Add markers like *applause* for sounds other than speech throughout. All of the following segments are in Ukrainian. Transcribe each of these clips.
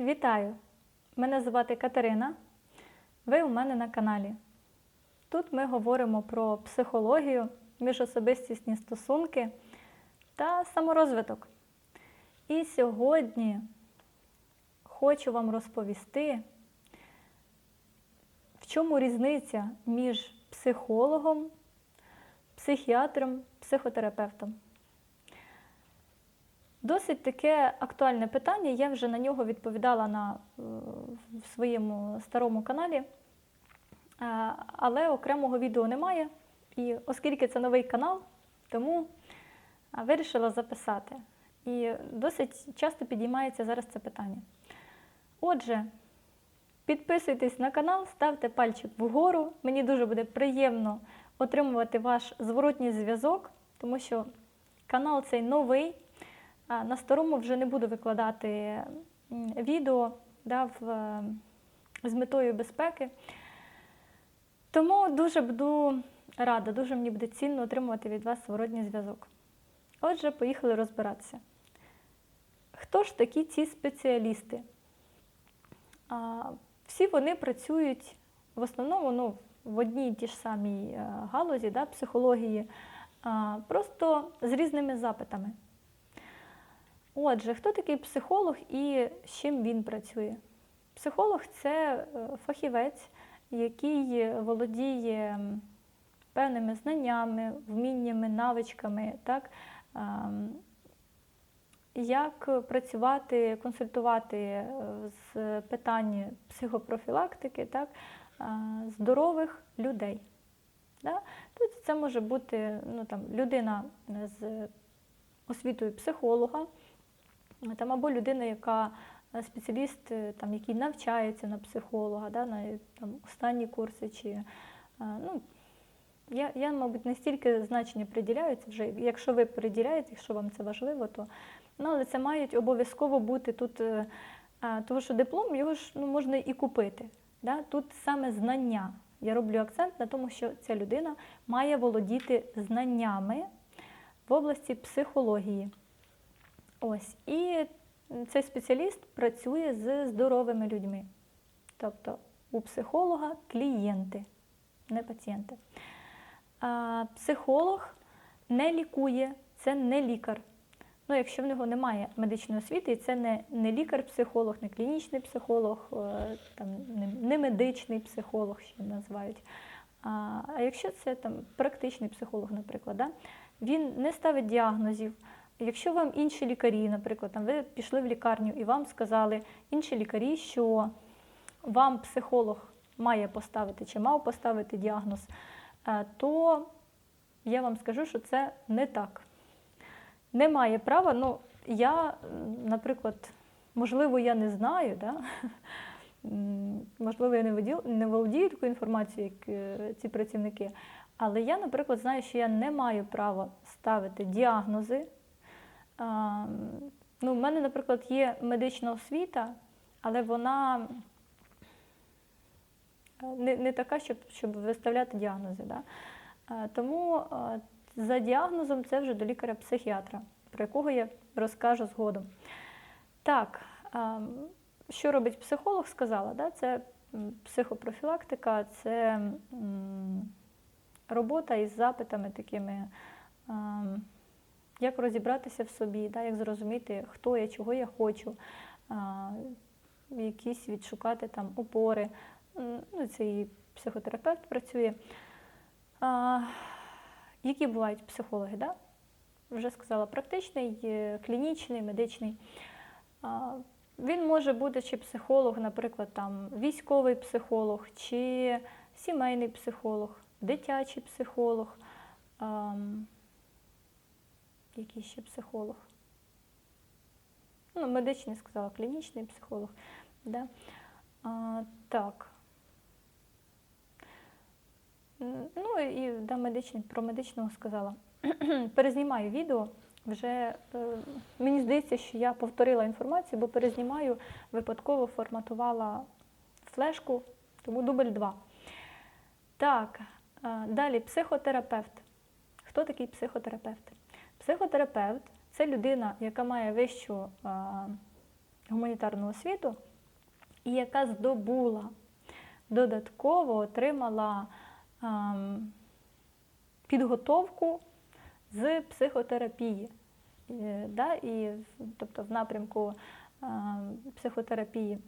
Вітаю! Мене звати Катерина. Ви у мене на каналі. Тут ми говоримо про психологію, міжособистісні стосунки та саморозвиток. І сьогодні хочу вам розповісти, в чому різниця між психологом, психіатром, психотерапевтом. Досить таке актуальне питання. Я вже на нього відповідала на, е, в своєму старому каналі, Е, але окремого відео немає. І оскільки це новий канал, тому е, вирішила записати. І досить часто підіймається зараз це питання. Отже, підписуйтесь на канал, ставте пальчик вгору. Мені дуже буде приємно отримувати ваш зворотній зв'язок, тому що канал цей новий. На старому вже не буду викладати відео да, в, е, з метою безпеки. Тому дуже буду рада, дуже мені буде цінно отримувати від вас зворотній зв'язок. Отже, поїхали розбиратися. Хто ж такі ці спеціалісти? А, Всі вони працюють в основному ну, в одній і ті ж самій е, галузі да, психології, а, просто з різними запитами. Отже, хто такий психолог і з чим він працює? Психолог це е, фахівець, який володіє певними знаннями, вміннями, навичками, так? як працювати, консультувати е, з питань психопрофілактики так? е, здорових людей. Да? Тут це може бути ну, там, людина з освітою психолога, там, або людина, яка е, спеціаліст, е, там, який навчається на психолога, да, на там, останні курси. Чи, е, ну, я, я, мабуть, не стільки значення приділяю, це вже, якщо ви приділяєте, якщо вам це важливо, то ну, але це мають обов'язково бути тут, е, е, тому що диплом його ж ну, можна і купити. Да? Тут саме знання. Я роблю акцент на тому, що ця людина має володіти знаннями в області психології. Ось. І цей спеціаліст працює з здоровими людьми. Тобто у психолога клієнти, не пацієнти. А психолог не лікує, це не лікар. Ну, якщо в нього немає медичної освіти, і це не, не лікар-психолог, не клінічний психолог, е, там, не, медичний психолог, ще називають. А, а якщо це там, практичний психолог, наприклад, да? він не ставить діагнозів. Якщо вам інші лікарі, наприклад, ви пішли в лікарню і вам сказали інші лікарі, що вам психолог має поставити чи мав поставити діагноз, е, то я вам скажу, що це не так. Немає права. Ну, я, наприклад, можливо, я не знаю, да? Можливо, я не володію, не володію такою інформацією, як е, ці працівники. Але я, наприклад, знаю, що я не маю права ставити діагнози. Ну, в мене, наприклад, є медична освіта, але вона не, не така, щоб, щоб виставляти діагнози. Да? Тому за діагнозом це вже до лікаря-психіатра, про якого я розкажу згодом. Так, що робить психолог, сказала, да? це психопрофілактика, це робота із запитами такими. А, як розібратися в собі, да, як зрозуміти, хто я, чого я хочу, а, якісь відшукати там опори. Ну, це і психотерапевт працює. А, які бувають психологи? Да? Вже сказала, практичний, е, клінічний, медичний. А, він може бути чи психолог, наприклад, там, військовий психолог, чи сімейний психолог, дитячий психолог. ам, який ще психолог. Ну, медичний сказала, клінічний психолог. Да? А, так. Ну і да, медичний, про медичного сказала. *clears throat* Перезнімаю відео. Вже е, мені здається, що я повторила інформацію, бо перезнімаю, випадково форматувала флешку, тому дубль 2. Так, е, далі психотерапевт. Хто такий психотерапевт? Психотерапевт це людина, яка має вищу гуманітарну освіту, і яка здобула, додатково отримала підготовку з психотерапії. Да, і, тобто в напрямку психотерапії.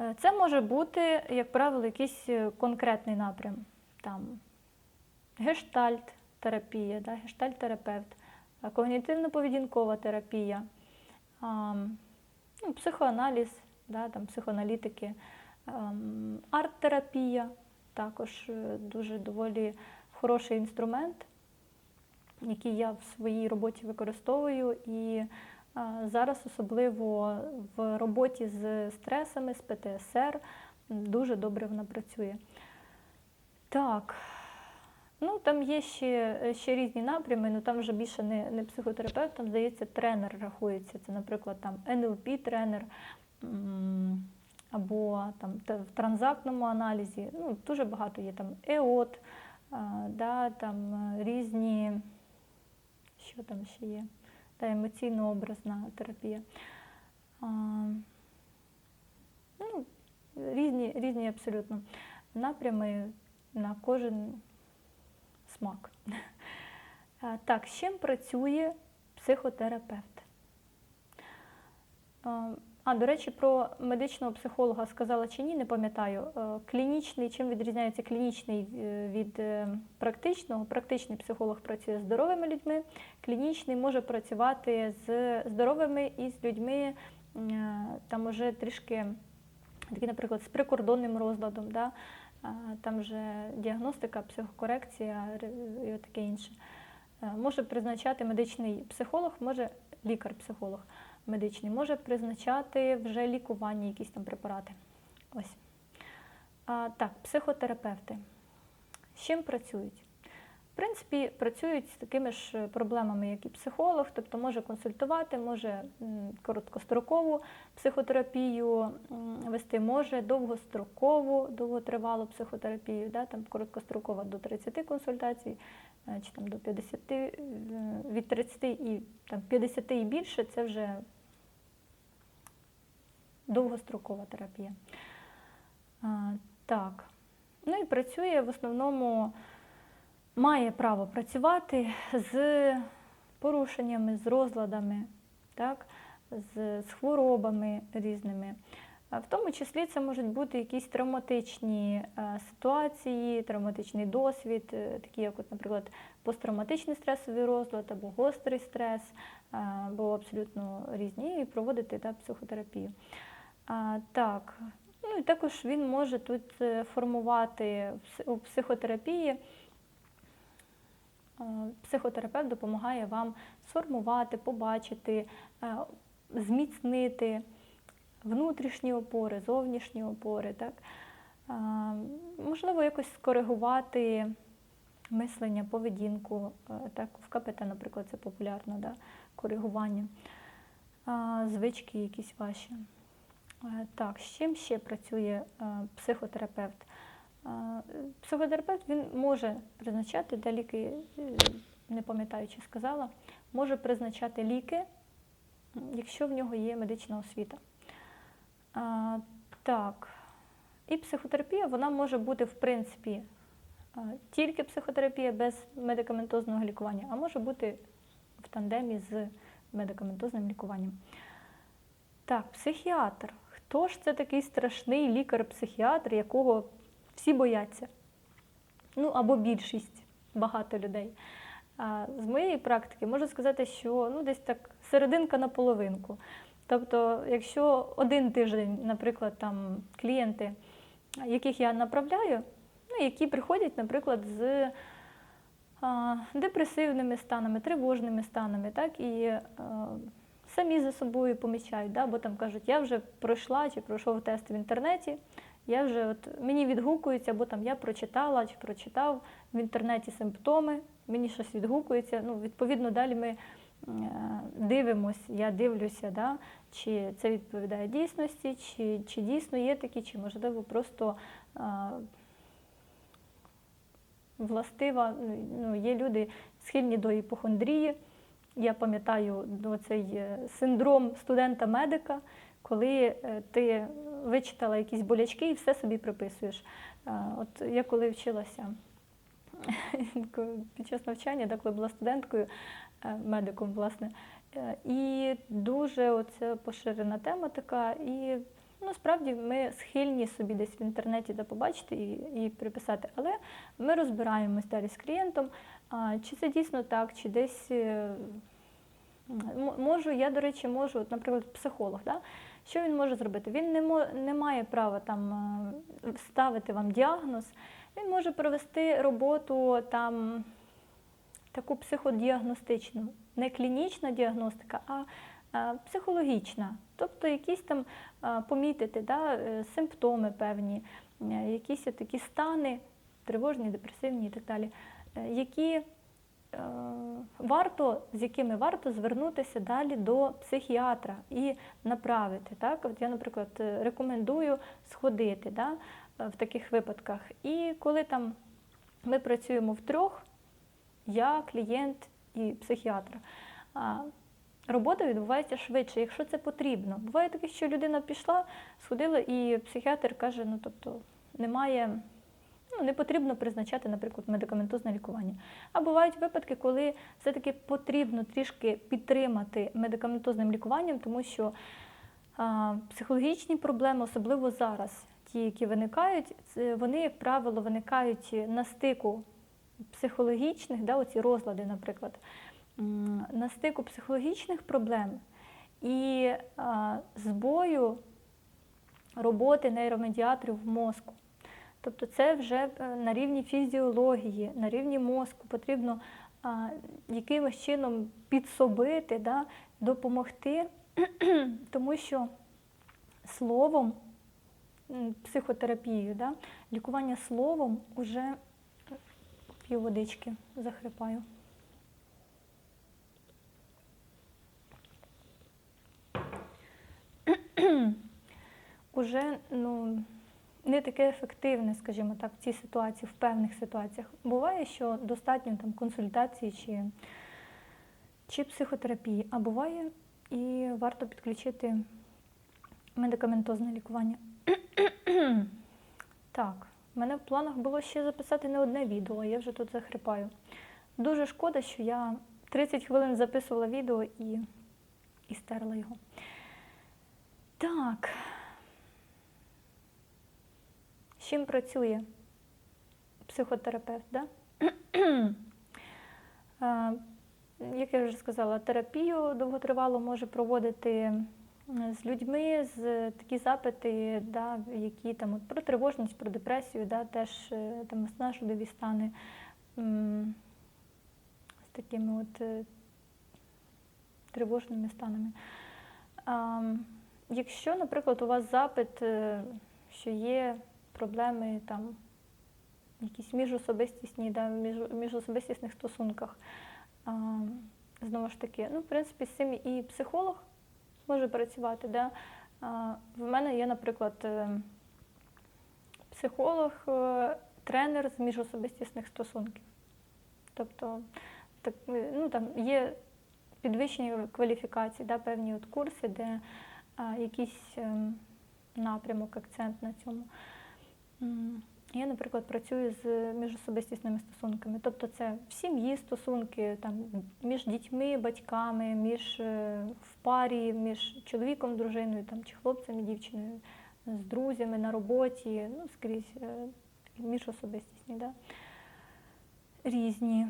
Е, Це може бути, як правило, якийсь е, конкретний напрям. Там, гештальт-терапія, да, гештальт-терапевт, когнітивно-поведінкова терапія, а, ну, психоаналіз, да, там, психоаналітики, арт-терапія також е, дуже доволі хороший інструмент, який я в своїй роботі використовую. І зараз, особливо в роботі з стресами, з ПТСР, дуже добре вона працює. Так. Ну, там є ще, ще різні напрями, ну там вже більше не, не психотерапевт, там, здається, тренер рахується. Це, наприклад, там НЛП-тренер або там в транзактному аналізі. Ну, дуже багато є там ЕОТ, да, там е, різні, що там ще є, та емоційно-образна терапія. Ну, різні, різні абсолютно напрями на кожен смак. Так, з чим працює психотерапевт? А, А, до речі, про медичного психолога сказала чи ні, не пам'ятаю. Е, Клінічний, чим відрізняється клінічний е, від е, практичного? Практичний психолог працює з здоровими людьми, клінічний може працювати з здоровими і з людьми, е, там уже трішки, такі, наприклад, з прикордонним розладом. Да? Там вже діагностика, психокорекція і таке інше. Е, Може призначати медичний психолог, може лікар-психолог медичний, може призначати вже лікування, якісь там препарати. Ось. А, так, психотерапевти. З чим працюють? В принципі, працюють з такими ж проблемами, як і психолог, тобто може консультувати, може короткострокову психотерапію вести, може довгострокову, довготривалу психотерапію, да, там короткострокова до 30 консультацій, е, чи там до 50, е, від 30 і там, 50 і більше це вже довгострокова терапія. Так. Ну і працює в основному, має право працювати з порушеннями, з розладами, так, з, з хворобами різними. В тому числі це можуть бути якісь травматичні е, ситуації, травматичний досвід, е, такі як, от, наприклад, посттравматичний стресовий розлад або гострий стрес, е, або абсолютно різні, і проводити та, психотерапію. Так, ну і також він може тут формувати у психотерапії. Е, Психотерапевт допомагає вам сформувати, побачити, е, зміцнити внутрішні опори, зовнішні опори. Так? Можливо, якось скоригувати мислення, поведінку. е, Так, в КПТ, наприклад, це популярно, да? коригування, звички якісь ваші. Е, Так, з чим ще працює е, психотерапевт? Е, Психотерапевт він може призначати, де ліки, е, не пам'ятаю, чи сказала, може призначати ліки, якщо в нього є медична освіта. А, так, і психотерапія вона може бути, в принципі, тільки психотерапія без медикаментозного лікування, а може бути в тандемі з медикаментозним лікуванням. Так, психіатр. Хто ж це такий страшний лікар-психіатр, якого всі бояться? Ну, або більшість, багато людей. А з моєї практики можу сказати, що ну, десь так серединка на половинку. Тобто, якщо один тиждень, наприклад, там клієнти, яких я направляю, ну, які приходять, наприклад, з а, депресивними станами, тривожними станами, так, і а, самі за собою помічають, да, бо там кажуть, я вже пройшла чи пройшов тест в інтернеті, я вже от, мені відгукується, або там я прочитала чи прочитав в інтернеті симптоми, мені щось відгукується. Ну, відповідно, далі ми е, дивимось, я дивлюся, да, чи це відповідає дійсності, чи, чи дійсно є такі, чи можливо просто е, властива. Ну, є люди схильні до іпохондрії, я пам'ятаю ну, цей е, синдром студента-медика, коли е, ти вичитала якісь болячки і все собі приписуєш. Е, От я коли вчилася *laughs* під час навчання, да, коли була студенткою, е, медиком, власне, і дуже оце поширена тема така. І ну, справді ми схильні собі десь в інтернеті да, побачити і, і приписати. Але ми розбираємось далі з клієнтом, чи це дійсно так, чи десь. Можу, я, до речі, можу, от, наприклад, психолог, да? Що він може зробити? Він не, мо, не має права там е, ставити вам діагноз, він може провести роботу там таку психодіагностичну, не клінічна діагностика, а, а психологічна. Тобто якісь там помітити да, е, симптоми певні, е, якісь такі стани, тривожні, депресивні і так далі, е, які е, варто, з якими варто звернутися далі до психіатра і направити. Так? От я, наприклад, е, рекомендую сходити да, е, в таких випадках. І коли там ми працюємо втрьох, я, клієнт і психіатр. Робота відбувається швидше, якщо це потрібно. Буває таке, що людина пішла, сходила, і психіатр каже, ну тобто немає, ну не потрібно призначати, наприклад, медикаментозне лікування. А бувають випадки, коли все-таки потрібно трішки підтримати медикаментозним лікуванням, тому що а, психологічні проблеми, особливо зараз, ті, які виникають, вони, як правило, виникають на стику психологічних, да, оці розлади, наприклад, на стику психологічних проблем і а, збою роботи нейромедіаторів в мозку. Тобто це вже е, на рівні фізіології, на рівні мозку потрібно якимось чином підсобити, да, допомогти, *clears throat* тому що словом, психотерапією, да, лікування словом уже п'ю водички, захрипаю. *clears throat* Уже ну, не таке ефективне, скажімо так, в цій ситуації, в певних ситуаціях. Буває, що достатньо там консультації чи, чи психотерапії, а буває і варто підключити медикаментозне лікування. *clears throat* так, в мене в планах було ще записати не одне відео, я вже тут захрипаю. Дуже шкода, що я 30 хвилин записувала відео і, і стерла його. Так. З чим працює психотерапевт? Да? *clears throat* Як я вже сказала, терапію довготривало може проводити з людьми, з такі запити, да, які там от, про тривожність, про депресію, да, теж е, там виснажливі стани з такими от е, тривожними станами. Якщо, наприклад, у вас запит, е, що є проблеми там, якісь міжособистісні, да, між, міжособистісних стосунках, а, знову ж таки, ну, в принципі, з цим і психолог може працювати. Да? А, в мене є, наприклад, е, психолог, е, тренер з міжособистісних стосунків. Тобто, так, е, ну, там є підвищені кваліфікації, да, певні от курси, де а, якийсь ем, напрямок, акцент на цьому. Я, наприклад, працюю з міжособистісними стосунками. Тобто це в сім'ї стосунки, там, між дітьми, батьками, між е, в парі, між чоловіком, дружиною, там, чи хлопцем і дівчиною, з друзями на роботі, ну, скрізь е, міжособистісні. Да? Різні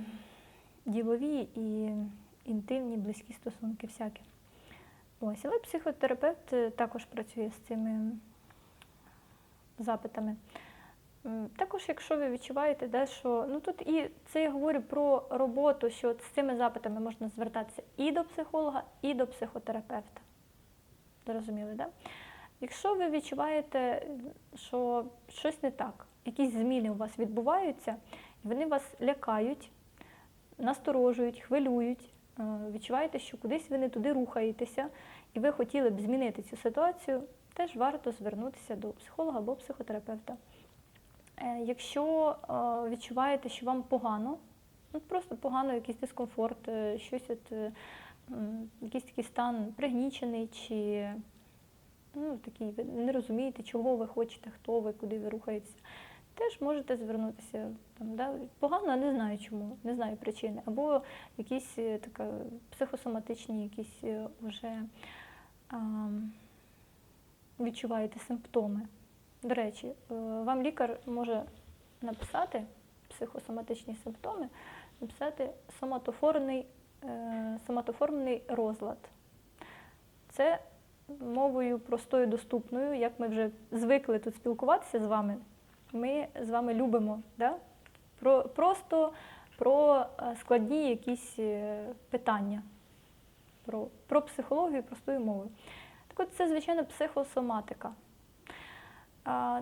ділові і інтимні, близькі стосунки всякі. Ось, але психотерапевт е, також працює з цими запитами. Також, якщо ви відчуваєте, да, що ну тут і це я говорю про роботу, що з цими запитами можна звертатися і до психолога, і до психотерапевта. Зрозуміли, да? Якщо ви відчуваєте, що щось не так, якісь зміни у вас відбуваються, і вони вас лякають, насторожують, хвилюють, е, відчуваєте, що кудись ви не туди рухаєтеся, і ви хотіли б змінити цю ситуацію, теж варто звернутися до психолога або психотерапевта. Е, Якщо е, відчуваєте, що вам погано, Ну, просто погано, якийсь дискомфорт, е, щось от, якийсь такий стан пригнічений, чи ну, такий, ви не розумієте, чого ви хочете, хто ви, куди ви рухаєтеся. Теж можете звернутися там, да? погано, не знаю чому, не знаю причини. Або якісь така, психосоматичні, якісь вже ам, відчуваєте симптоми. До речі, е, вам лікар може написати психосоматичні симптоми, написати соматоформний, е, соматоформний розлад. Це мовою простою, доступною, як ми вже звикли тут спілкуватися з вами. Ми з вами любимо. Да? Про, просто про е, складні якісь питання, про, про психологію простою мовою. Так от це, звичайно, психосоматика.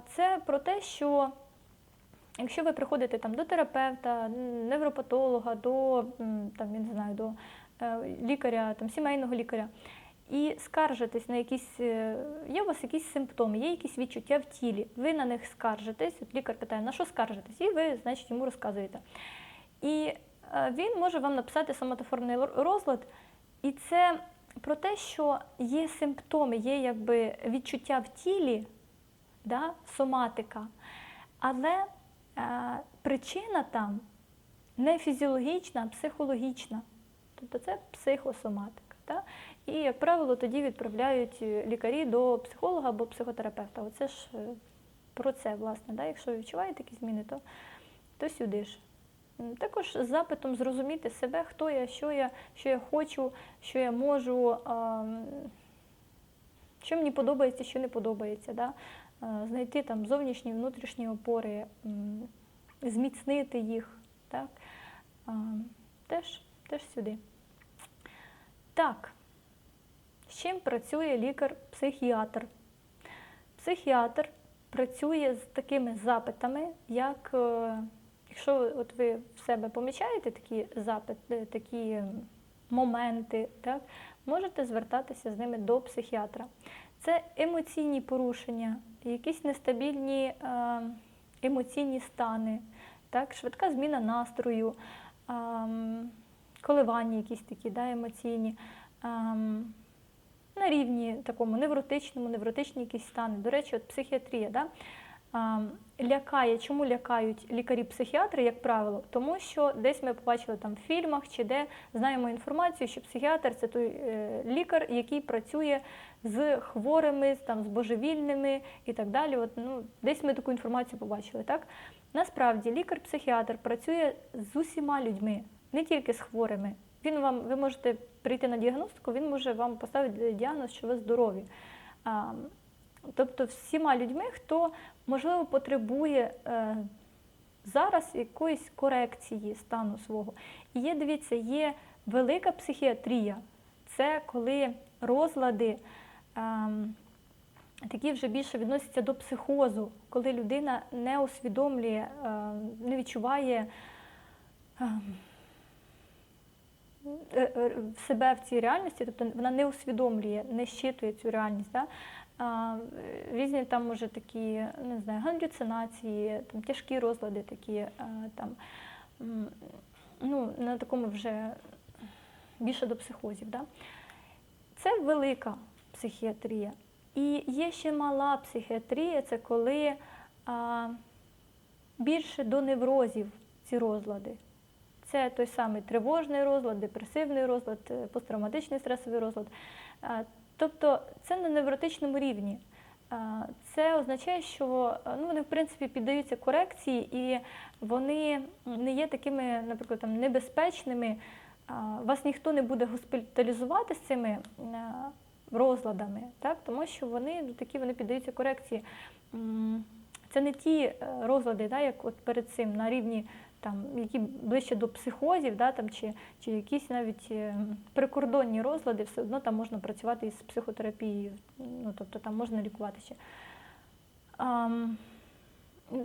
Це про те, що якщо ви приходите там, до терапевта, невропатолога, до, там, я не знаю, до е, лікаря, там, сімейного лікаря, і скаржитесь на якісь, е, є у вас якісь симптоми, є якісь відчуття в тілі, ви на них скаржитесь, от лікар питає, на що скаржитесь, і ви, значить, йому розказуєте. І е, він може вам написати соматоформний розлад, і це про те, що є симптоми, є якби відчуття в тілі, да, соматика, але е, причина там не фізіологічна, а психологічна. Тобто це психосоматика. Да? І, як правило, тоді відправляють е, лікарі до психолога або психотерапевта. Оце ж е, про це, власне. Да? Якщо відчуваєте якісь зміни, то, то сюди ж. Також з запитом зрозуміти себе, хто я, що я, що я хочу, що я можу, що мені подобається, що не подобається. Да? А, Знайти там зовнішні, внутрішні опори, зміцнити їх. Так? Теж, теж сюди. Так, з чим працює лікар-психіатр? Психіатр працює з такими запитами, як е, якщо от ви в себе помічаєте такі запити, такі моменти, так, можете звертатися з ними до психіатра. Це емоційні порушення, якісь нестабільні е, емоційні стани, так, швидка зміна настрою, ем, коливання якісь такі да, емоційні. ем, на рівні такому невротичному, невротичні якісь стани. До речі, от психіатрія да, лякає. Чому лякають лікарі-психіатри, як правило? Тому що десь ми побачили там в фільмах чи де знаємо інформацію, що психіатр це той е, лікар, який працює з хворими, там, з божевільними і так далі. От, ну, десь ми таку інформацію побачили. Так? Насправді лікар-психіатр працює з усіма людьми, не тільки з хворими. Він вам, ви можете прийти на діагностику, він може вам поставити діагноз, що ви здорові. Тобто всіма людьми, хто, можливо, потребує е, зараз якоїсь корекції стану свого. І є, дивіться, є велика психіатрія. Це коли розлади ем, такі вже більше відносяться до психозу, коли людина не усвідомлює, ем, не відчуває. ем, е, е, себе в цій реальності, тобто вона не усвідомлює, не щитує цю реальність. Да? Е, Різні там може такі, не знаю, галюцинації, там тяжкі розлади такі, е, там, ну, на такому вже більше до психозів. Да? Це велика психіатрія. І є ще мала психіатрія, це коли а, більше до неврозів ці розлади. Це той самий тривожний розлад, депресивний розлад, е, посттравматичний стресовий розлад. Тобто це на невротичному рівні. Це означає, що ну, вони в принципі піддаються корекції і вони не є такими, наприклад, там, небезпечними. Вас ніхто не буде госпіталізувати з цими розладами, так? тому що вони ну, такі вони піддаються корекції. Це не ті е, розлади, да, як от перед цим на рівні там, які ближче до психозів, да, там, чи, чи якісь навіть е, прикордонні розлади, все одно там можна працювати із психотерапією, ну, тобто там можна лікувати ще. Ам,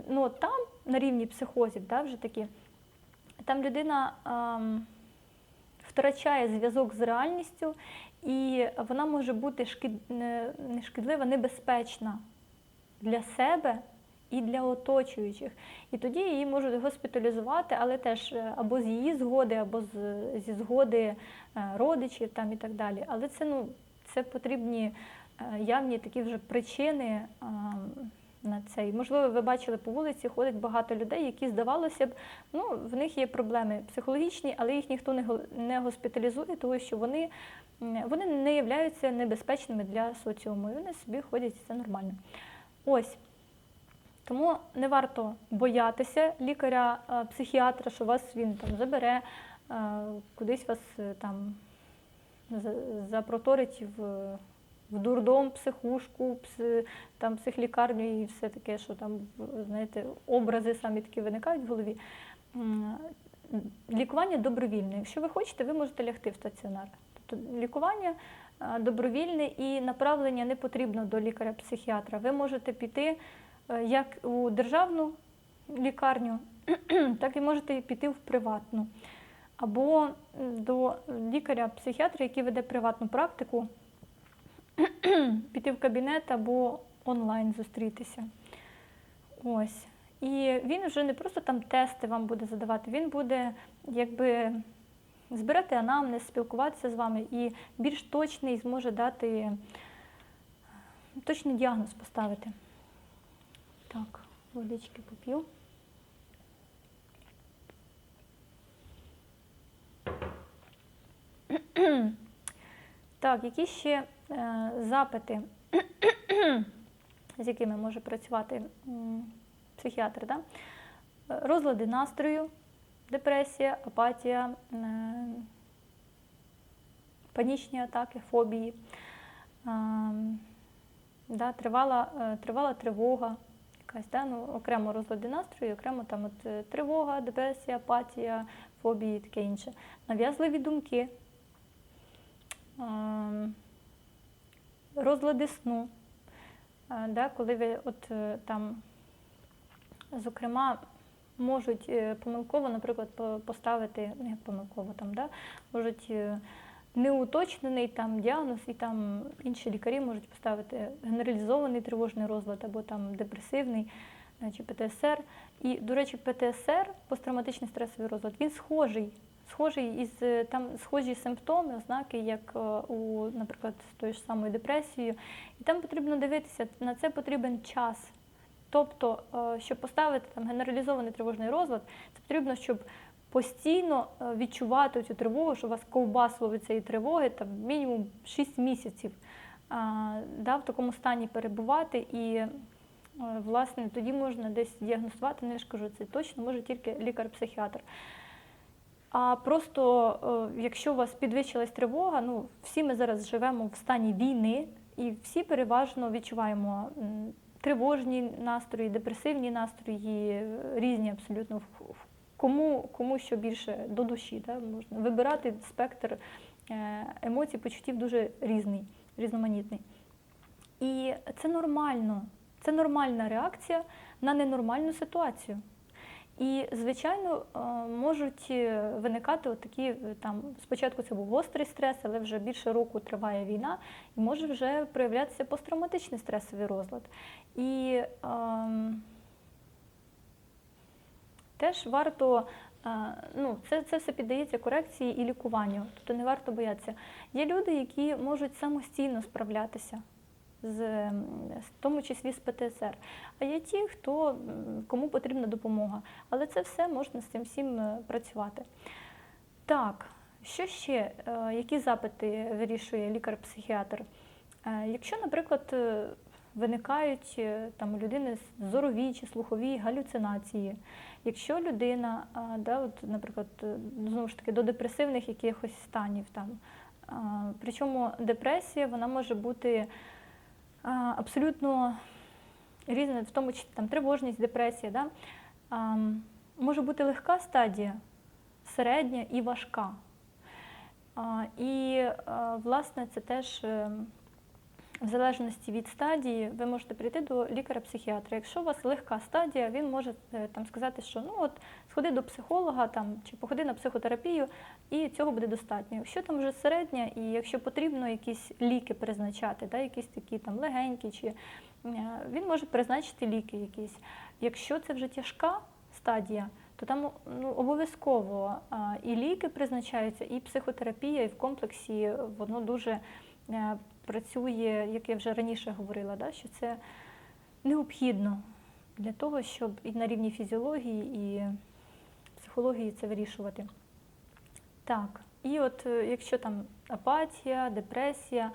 ну, там на рівні психозів, да, вже такі, там людина ам, втрачає зв'язок з реальністю, і вона може бути шкід, не шкідлива, небезпечна для себе і для оточуючих. І тоді її можуть госпіталізувати, але теж е, або з її згоди, або з, зі згоди е, родичів там і так далі. Але це ну це потрібні е, явні такі вже причини. а, На це. І, можливо, ви бачили по вулиці, ходить багато людей, які, здавалося б, ну, в них є проблеми психологічні, але їх ніхто не, не госпіталізує, тому що вони, вони не являються небезпечними для соціуму. І вони собі ходять, це нормально. Ось. Тому не варто боятися лікаря, е, що вас він там забере, е, кудись вас е, там запроторить в, в дурдом, психушку, пс, там, психлікарню і все таке, що там, знаєте, образи самі такі виникають в голові. Лікування добровільне. Якщо ви хочете, ви можете лягти в стаціонар. Тобто лікування добровільне і направлення не потрібно до лікаря-психіатра. Ви можете піти як у державну лікарню, *clears throat* так і можете піти в приватну. Або до лікаря-психіатра, який веде приватну практику, *clears throat* піти в кабінет або онлайн зустрітися. Ось. І він вже не просто там тести вам буде задавати, він буде якби збирати анамнез, спілкуватися з вами і більш точний зможе дати точний діагноз поставити. Так, водички поп'ю. *clears throat* Так, які ще е, запити, *clears throat* з якими може працювати психіатр? Да? Розлади настрою, депресія, апатія, е, панічні атаки, фобії, е, да, тривала, е, тривала тривога, якась, да? ну, окремо розлади настрою, окремо там от, е, тривога, депресія, апатія, фобії і таке інше. Нав'язливі думки, розлади сну, да, коли ви от е, там, зокрема, можуть е, помилково, наприклад, поставити, ну як помилково там, да, можуть неуточнений там діагноз, і там інші лікарі можуть поставити генералізований тривожний розлад або там депресивний е, чи ПТСР. І, до речі, ПТСР, посттравматичний стресовий розлад, він схожий. Схожий із е, там схожі симптоми, ознаки, як е, у, наприклад, з тою ж самою депресією. І там потрібно дивитися, на це потрібен час. Тобто, щоб поставити там генералізований тривожний розлад, це потрібно, щоб постійно е, відчувати цю тривогу, що вас ковбасило від цієї тривоги, там мінімум 6 місяців да, в такому стані перебувати. І е, власне тоді можна десь діагностувати, ну я ж кажу, це точно може тільки лікар-психіатр. А просто, е, якщо у вас підвищилась тривога, ну всі ми зараз живемо в стані війни, і всі переважно відчуваємо тривожні настрої, депресивні настрої, різні абсолютно. Кому, кому що більше до душі, да, можна вибирати спектр е, емоцій, почуттів дуже різний, різноманітний. І це нормально. Це нормальна реакція на ненормальну ситуацію. І, звичайно, е, можуть е, виникати такі там. Спочатку це був гострий стрес, але вже більше року триває війна, і може вже проявлятися посттравматичний стресовий розлад. І ем, теж варто. е, Ну, це, це все піддається корекції і лікуванню, тобто не варто боятися. Є люди, які можуть самостійно справлятися з, в тому числі з ПТСР. А є ті, хто, кому потрібна допомога. Але це все можна з цим всім е, працювати. Так, що ще? Е, Які запити вирішує лікар-психіатр? Якщо, наприклад, виникають е, там у людини зорові чи слухові галюцинації, якщо людина, да, от, наприклад, е, знову ж таки до депресивних якихось станів там. Причому депресія вона може бути абсолютно різна, в тому числі там тривожність, депресія. Да? Може бути легка стадія, середня і важка. І, власне, це теж е, в залежності від стадії, ви можете прийти до лікаря-психіатра. Якщо у вас легка стадія, він може е, там сказати, що ну от сходи до психолога там чи походи на психотерапію, і цього буде достатньо. Якщо там вже середня, і якщо потрібно якісь ліки призначати, да, якісь такі там легенькі, чи е, він може призначити ліки якісь. Якщо це вже тяжка стадія, то там ну, обов'язково і ліки призначаються, і психотерапія, і в комплексі воно дуже е, працює, як я вже раніше говорила, да, що це необхідно для того, щоб і на рівні фізіології, і психології це вирішувати. Так, і от е, якщо там апатія, депресія,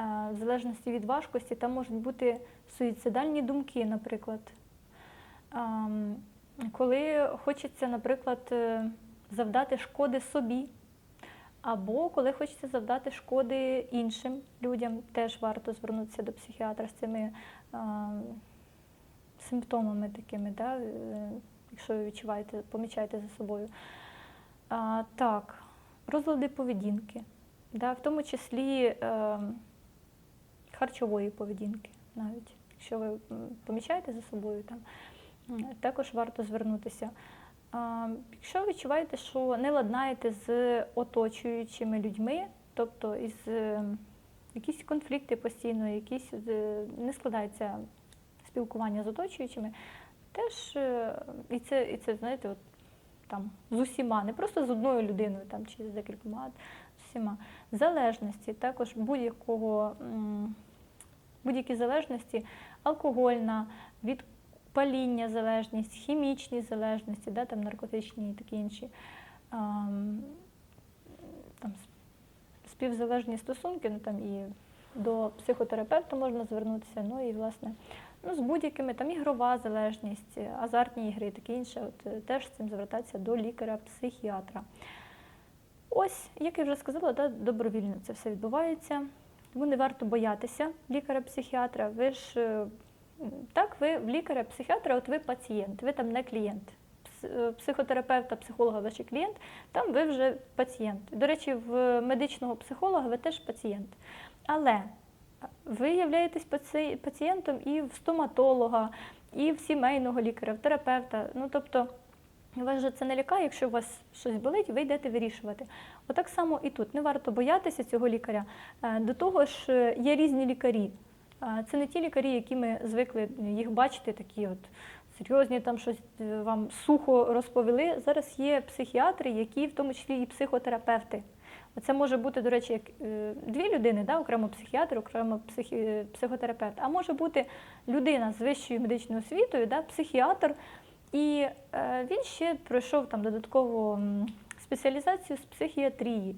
е, в залежності від важкості, там можуть бути суїцидальні думки, наприклад. Коли хочеться, наприклад, е, завдати шкоди собі, або коли хочеться завдати шкоди іншим людям, теж варто звернутися до психіатра з цими ам, симптомами такими, да, е, якщо ви відчуваєте, помічаєте за собою. А, так, розлади поведінки, да, в тому числі е, харчової поведінки навіть. Якщо ви помічаєте за собою, там, також варто звернутися. Якщо відчуваєте, що не ладнаєте з оточуючими людьми, тобто із е, якісь конфлікти постійно, якісь е, не складається спілкування з оточуючими, теж е, і це, і це знаєте, от, там, з усіма, не просто з одною людиною там, чи з декількома, з усіма. Залежності, також будь-якого, будь-які залежності, алкогольна, від паління залежність, хімічні залежності, да, там, наркотичні і такі інші. Ам, там, співзалежні стосунки, ну, там, і до психотерапевта можна звернутися, ну і власне ну, з будь-якими там ігрова залежність, азартні ігри і таке інше, от, е, теж з цим звертатися до лікаря-психіатра. Ось, як я вже сказала, да, добровільно це все відбувається. Тому не варто боятися лікаря-психіатра. Ви ж е, так, ви в лікаря-психіатра, от ви пацієнт, ви там не клієнт. Е, Психотерапевта, психолога, ваш клієнт, там ви вже пацієнт. До речі, в медичного психолога ви теж пацієнт. Але ви являєтесь паці- пацієнтом і в стоматолога, і в сімейного лікаря, в терапевта. Ну тобто вас же це не лякає, якщо у вас щось болить, ви йдете вирішувати. Отак само і тут. Не варто боятися цього лікаря. Е, До того ж, е, є різні лікарі. Це не ті лікарі, які ми звикли їх бачити, такі от серйозні, там щось е, вам сухо розповіли. Зараз є психіатри, які в тому числі і психотерапевти. Це може бути, до речі, як е, дві людини, да, окремо психіатр, окремо психі, е, психотерапевт, а може бути людина з вищою медичною освітою, да, психіатр, і він ще пройшов там додаткову спеціалізацію з психіатрії,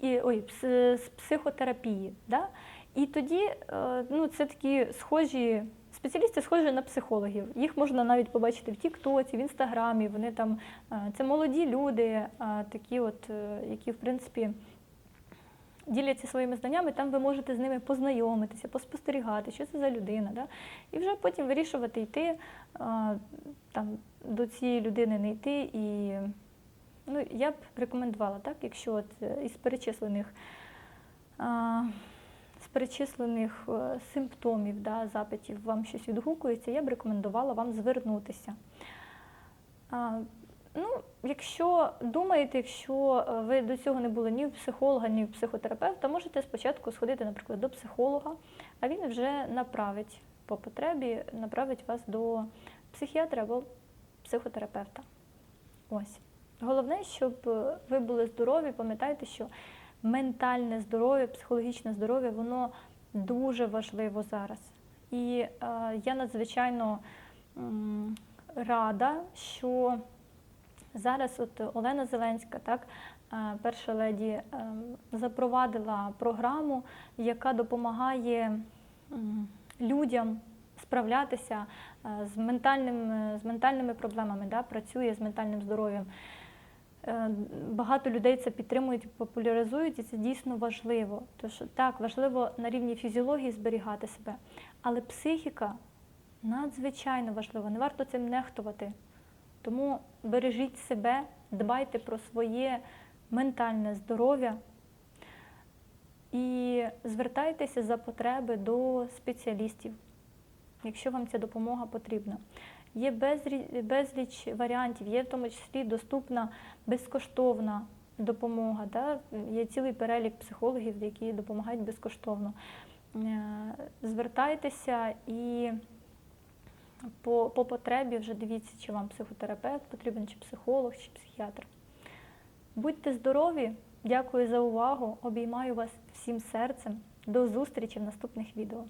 і, ой, з психотерапії. Да? І тоді е, ну, це такі схожі. Спеціалісти схожі на психологів. Їх можна навіть побачити в Тіктоці, в Інстаграмі. Вони там е, це молоді люди, е, такі, от, які в принципі діляться своїми знаннями. Там ви можете з ними познайомитися, поспостерігати, що це за людина. Да? І вже потім вирішувати йти там, до цієї людини не йти. І ну, я б рекомендувала, так, якщо от із перечислених. Перечислених е, симптомів, да, запитів вам щось відгукується, я б рекомендувала вам звернутися. Ну, якщо думаєте, якщо е, ви до цього не були ні в психолога, ні в психотерапевта, можете спочатку сходити, наприклад, до психолога, а він вже направить по потребі, направить вас до психіатра або психотерапевта. Ось. Головне, щоб е, ви були здорові, пам'ятайте, що ментальне здоров'я, психологічне здоров'я, воно дуже важливо зараз. І е, я надзвичайно м, рада, що зараз от Олена Зеленська, так, е, перша леді, е, запровадила програму, яка допомагає м, людям справлятися е, з, ментальним, з ментальними проблемами, да, працює з ментальним здоров'ям. Е, Багато людей це підтримують, популяризують, і це дійсно важливо. Тож так, важливо на рівні фізіології зберігати себе, але психіка надзвичайно важлива, не варто цим нехтувати. Тому бережіть себе, дбайте про своє ментальне здоров'я. І звертайтеся за потреби до спеціалістів, якщо вам ця допомога потрібна. Є безліч варіантів, є в тому числі доступна безкоштовна допомога. Да? Є цілий перелік психологів, які допомагають безкоштовно. Е, Звертайтеся і по, по потребі вже дивіться, чи вам психотерапевт потрібен, чи психолог, чи психіатр. Будьте здорові! Дякую за увагу! Обіймаю вас всім серцем. До зустрічі в наступних відео.